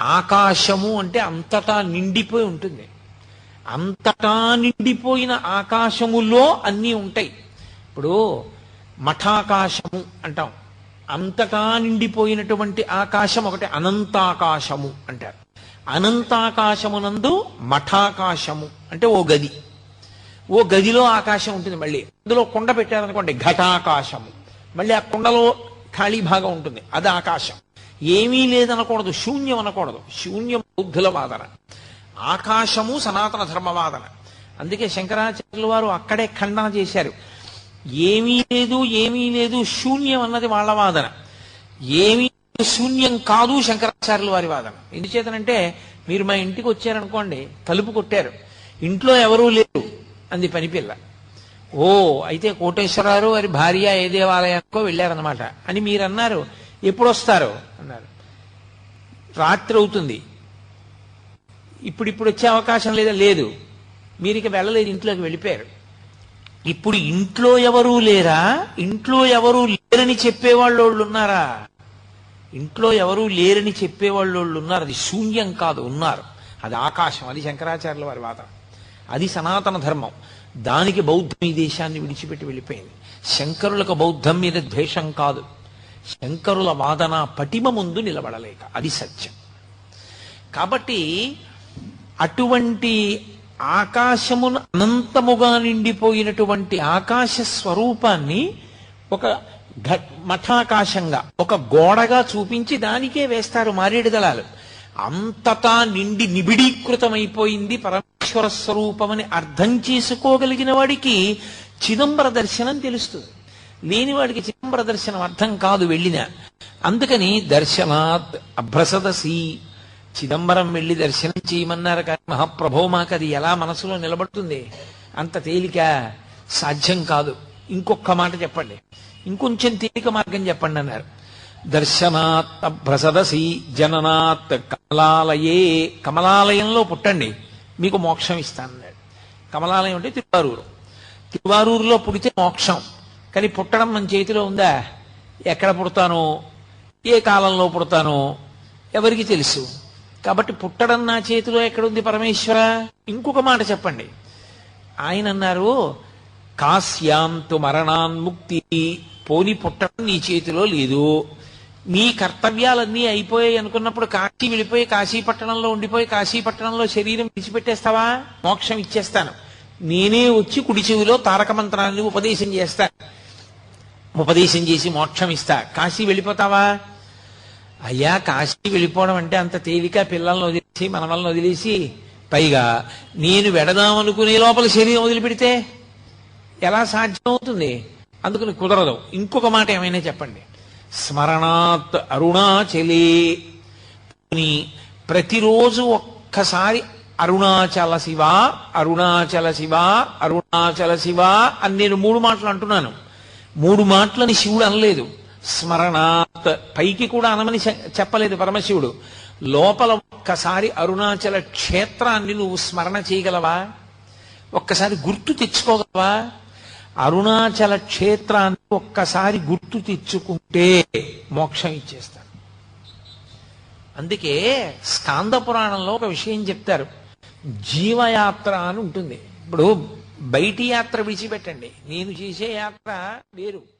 ఆకాశము అంటే అంతటా నిండిపోయి ఉంటుంది. అంతటా నిండిపోయిన ఆకాశములో అన్నీ ఉంటాయి. ఇప్పుడు మఠాకాశము అంటాం. అంతటా నిండిపోయినటువంటి ఆకాశం ఒకటి అనంతాకాశము అంటారు. అనంతాకాశమునందు మఠాకాశము అంటే ఓ గది. ఓ గదిలో ఆకాశం ఉంటుంది మళ్ళీ. అందులో కుండ పెట్టారనుకోండి ఘటాకాశము. మళ్ళీ ఆ కుండలో ఖాళీ భాగం ఉంటుంది. అది ఆకాశం. ఏమీ లేదనకూడదు శూన్యం అనకూడదు శూన్యం బౌద్ధుల వాదన. ఆకాశము సనాతన ధర్మవాదన అందుకే శంకరాచార్యుల వారు అక్కడే ఖండన చేశారు. ఏమీ లేదు ఏమీ లేదు శూన్యం అన్నది వాళ్ళ వాదన. ఏమీ శూన్యం కాదు శంకరాచార్యుల వారి వాదన. ఎందుచేతనంటే మీరు మా ఇంటికి వచ్చారనుకోండి తలుపు కొట్టారు. ఇంట్లో ఎవరూ లేరు అంది పనిపిల్ల. ఓ అయితే కోటేశ్వరరావు వారి భార్య ఏ దేవాలయానికో వెళ్ళారనమాట అని మీరు అన్నారు ఎప్పుడు వస్తారు అన్నారు. రాత్రి అవుతుంది ఇప్పుడు ఇప్పుడు వచ్చే అవకాశం లేదా? లేదు. మీరు ఇక వెళ్ళలేదు ఇంట్లోకి వెళ్ళిపోయారు. ఇప్పుడు ఇంట్లో ఎవరూ లేరా? ఇంట్లో ఎవరూ లేరని చెప్పేవాళ్ళు వాళ్ళు ఉన్నారా ఇంట్లో ఎవరూ లేరని చెప్పేవాళ్ళు ఉన్నారు అది శూన్యం కాదు ఉన్నారు. అది ఆకాశం అది శంకరాచార్యుల వారి వాదన. అది సనాతన ధర్మం. దానికి బౌద్ధం ఈ దేశాన్ని విడిచిపెట్టి వెళ్ళిపోయింది. శంకరులకు బౌద్ధం మీద ద్వేషం కాదు. శంకరుల వాదన పటిమ ముందు నిలబడలేక. అది సత్యం. కాబట్టి అటువంటి ఆకాశమును అనంతముగా నిండిపోయినటువంటి ఆకాశ స్వరూపాన్ని ఒక మఠాకాశంగా ఒక గోడగా చూపించి దానికే వేస్తారు మారేడు దళాలు. అంతటా నిండి నిబిడీకృతమైపోయింది పరమేశ్వర స్వరూపమని అర్థం చేసుకోగలిగిన వాడికి చిదంబర దర్శనం తెలుస్తుంది. లేని వాడికి చిదంబర దర్శనం అర్థం కాదు వెళ్ళిన. అందుకని దర్శనాత్ అభ్రసదసి చిదంబరం వెళ్ళి దర్శనం చేయమన్నారు కానీ మహాప్రభో మాకు అది ఎలా మనసులో నిలబడుతుంది? అంత తేలిక సాధ్యం కాదు. ఇంకొక మాట చెప్పండి. ఇంకొంచెం తేలిక మార్గం చెప్పండి అన్నారు. దర్శనాత్ అభ్రసదసి జననాత్ కమలాలయే కమలాలయంలో పుట్టండి. మీకు మోక్షం ఇస్తానన్నాడు. కమలాలయం అంటే తిరువారూరు. తిరువారూరులో పుడితే మోక్షం. కానీ పుట్టడం మన చేతిలో ఉందా? ఎక్కడ పుడతానో? ఏ కాలంలో పుడతానో? ఎవరికి తెలుసు? కాబట్టి పుట్టడం నా చేతిలో ఎక్కడుంది పరమేశ్వర? ఇంకొక మాట చెప్పండి. ఆయన అన్నారు కాశ్యాంతు మరణాన్ముక్తి పోని పుట్టడం నీ చేతిలో లేదు. నీ కర్తవ్యాలన్నీ అయిపోయాయి అనుకున్నప్పుడు కాశీ వెళ్ళిపోయి కాశీ పట్టణంలో ఉండిపోయి కాశీ పట్టణంలో శరీరం విడిచిపెట్టేస్తావా? మోక్షం ఇచ్చేస్తాను. నేనే వచ్చి కుడి చెవిలో తారక మంత్రాన్ని ఉపదేశం చేస్తాను. ఉపదేశం చేసి మోక్షం ఇస్తా. కాశీ వెళ్ళిపోతావా? అయ్యా కాశీ వెళ్ళిపోవడం అంటే అంత తేలిక పిల్లల్ని వదిలేసి మనవల్ని వదిలేసి. పైగా నేను వెడదామనుకునే లోపల శరీరం వదిలిపెడితే ఎలా సాధ్యమవుతుంది? అందుకని కుదరదు. ఇంకొక మాట ఏమైనా చెప్పండి. స్మరణాత్ అరుణాచలే. అని ప్రతిరోజు ఒక్కసారి అరుణాచల శివ అరుణాచల శివ అరుణాచల శివ అని నేను మూడు మాటలు అంటున్నాను. మూడు మాటలని శివుడు అనలేదు. స్మరణాత్ పైకి కూడా అనమని చెప్పలేదు పరమశివుడు. లోపల ఒక్కసారి అరుణాచల క్షేత్రాన్ని నువ్వు స్మరణ చేయగలవా? ఒక్కసారి గుర్తు తెచ్చుకోగలవా? అరుణాచల క్షేత్రాన్ని ఒక్కసారి గుర్తు తెచ్చుకుంటే మోక్షం ఇచ్చేస్తాను అందుకే స్కాంద పురాణంలో ఒక విషయం చెప్తారు. జీవయాత్ర అని ఉంటుంది. ఇప్పుడు బయటి యాత్ర విడిచిపెట్టండి. నేను చేసే యాత్ర వేరు.